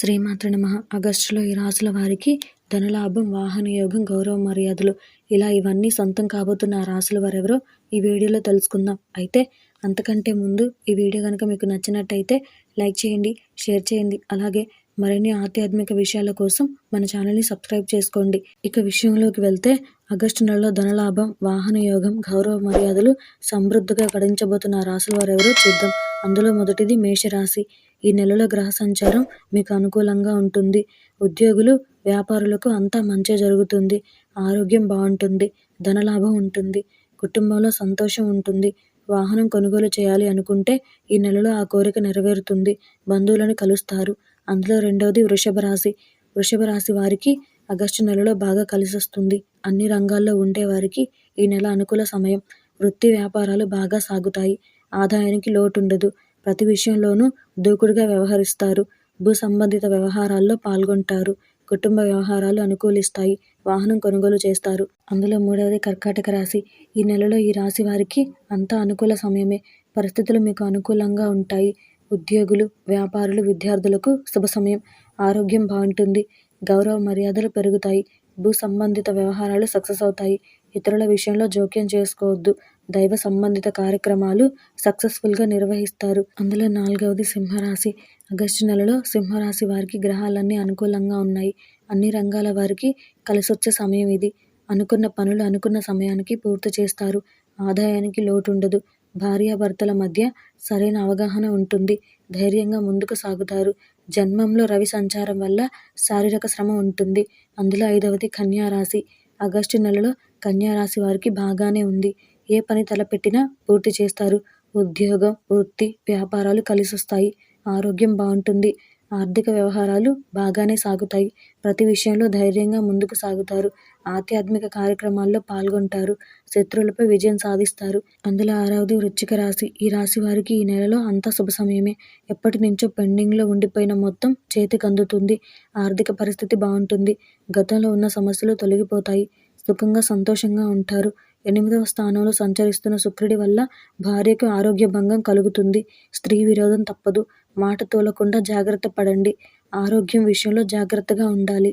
శ్రీమాత్ర నమ. ఆగస్టులో ఈ రాశుల వారికి ధనలాభం వాహన యోగం గౌరవ మర్యాదలు. ఇలా ఇవన్నీ సొంతం కాబోతున్న ఆ రాసుల వారెవరో ఈ వీడియోలో తెలుసుకుందాం. అయితే అంతకంటే ముందు ఈ వీడియో కనుక మీకు నచ్చినట్టయితే లైక్ చేయండి షేర్ చేయండి. అలాగే మరిన్ని ఆధ్యాత్మిక విషయాల కోసం మన ఛానల్ని సబ్స్క్రైబ్ చేసుకోండి. ఇక విషయంలోకి వెళ్తే ఆగస్టు నెలలో ధనలాభం వాహన యోగం గౌరవ మర్యాదలు సమృద్ధిగా గడించబోతున్న రాశుల వారెవరో చూద్దాం. అందులో మొదటిది మేషరాశి. ఈ నెలలో గ్రహ సంచారం మీకు అనుకూలంగా ఉంటుంది. ఉద్యోగులు వ్యాపారులకు అంతా మంచి జరుగుతుంది. ఆరోగ్యం బాగుంటుంది. ధనలాభం ఉంటుంది. కుటుంబంలో సంతోషం ఉంటుంది. వాహనం కొనుగోలు చేయాలి అనుకుంటే ఈ నెలలో ఆ కోరిక నెరవేరుతుంది. బంధువులను కలుస్తారు. అందులో రెండవది వృషభ రాశి. వృషభ రాశి వారికి ఆగస్టు నెలలో బాగా కలిసొస్తుంది అన్ని రంగాల్లో ఉండే వారికి ఈ నెల అనుకూల సమయం. వృత్తి వ్యాపారాలు బాగా సాగుతాయి. ఆదాయానికి లోటు ఉండదు ప్రతి విషయంలోనూ దూకుడుగా వ్యవహరిస్తారు. భూ సంబంధిత వ్యవహారాల్లో పాల్గొంటారు. కుటుంబ వ్యవహారాలు అనుకూలిస్తాయి. వాహనం కొనుగోలు చేస్తారు. అందులో మూడవది కర్కాటక రాశి. ఈ నెలలో ఈ రాశి వారికి అంతా అనుకూల సమయమే. పరిస్థితులు మీకు అనుకూలంగా ఉంటాయి. ఉద్యోగులు వ్యాపారులు విద్యార్థులకు శుభ సమయం. ఆరోగ్యం బాగుంటుంది. గౌరవ మర్యాదలు పెరుగుతాయి. భూ సంబంధిత వ్యవహారాలు సక్సెస్ అవుతాయి. ఇతరుల విషయంలో జోక్యం చేసుకోవద్దు. దైవ సంబంధిత కార్యక్రమాలు సక్సెస్ఫుల్గా నిర్వహిస్తారు. అందులో నాలుగవది సింహరాశి. ఆగస్టు నెలలో సింహరాశి వారికి గ్రహాలన్నీ అనుకూలంగా ఉన్నాయి. అన్ని రంగాల వారికి కలిసొచ్చే సమయం ఇది. అనుకున్న పనులు అనుకున్న సమయానికి పూర్తి చేస్తారు. ఆదాయానికి లోటు ఉండదు భార్యాభర్తల మధ్య సరైన అవగాహన ఉంటుంది. ధైర్యంగా ముందుకు సాగుతారు. జన్మంలో రవి సంచారం వల్ల శారీరక శ్రమ ఉంటుంది. అందులో ఐదవది కన్యారాశి. ఆగస్టు నెలలో కన్యారాశి వారికి బాగానే ఉంది. ఏ పని తలపెట్టినా పూర్తి చేస్తారు. ఉద్యోగం వృత్తి వ్యాపారాలు కలిసొస్తాయి. ఆరోగ్యం బాగుంటుంది. ఆర్థిక వ్యవహారాలు బాగానే సాగుతాయి. ప్రతి విషయంలో ధైర్యంగా ముందుకు సాగుతారు. ఆధ్యాత్మిక కార్యక్రమాల్లో పాల్గొంటారు. శత్రువులపై విజయం సాధిస్తారు. అందులో ఆరవది వృశ్చిక రాశి. ఈ రాశి వారికి ఈ నెలలో అంతా శుభ సమయమే. ఎప్పటి నుంచో పెండింగ్లో ఉండిపోయిన మొత్తం చేతికి అందుతుంది ఆర్థిక పరిస్థితి బాగుంటుంది. గతంలో ఉన్న సమస్యలు తొలగిపోతాయి. సుఖంగా సంతోషంగా ఉంటారు. ఎనిమిదవ స్థానంలో సంచరిస్తున్న శుక్రుడి వల్ల భార్యకు ఆరోగ్య భంగం కలుగుతుంది. స్త్రీ విరోధం తప్పదు. మాట తోలకుండా జాగ్రత్త పడండి. ఆరోగ్యం విషయంలో జాగ్రత్తగా ఉండాలి.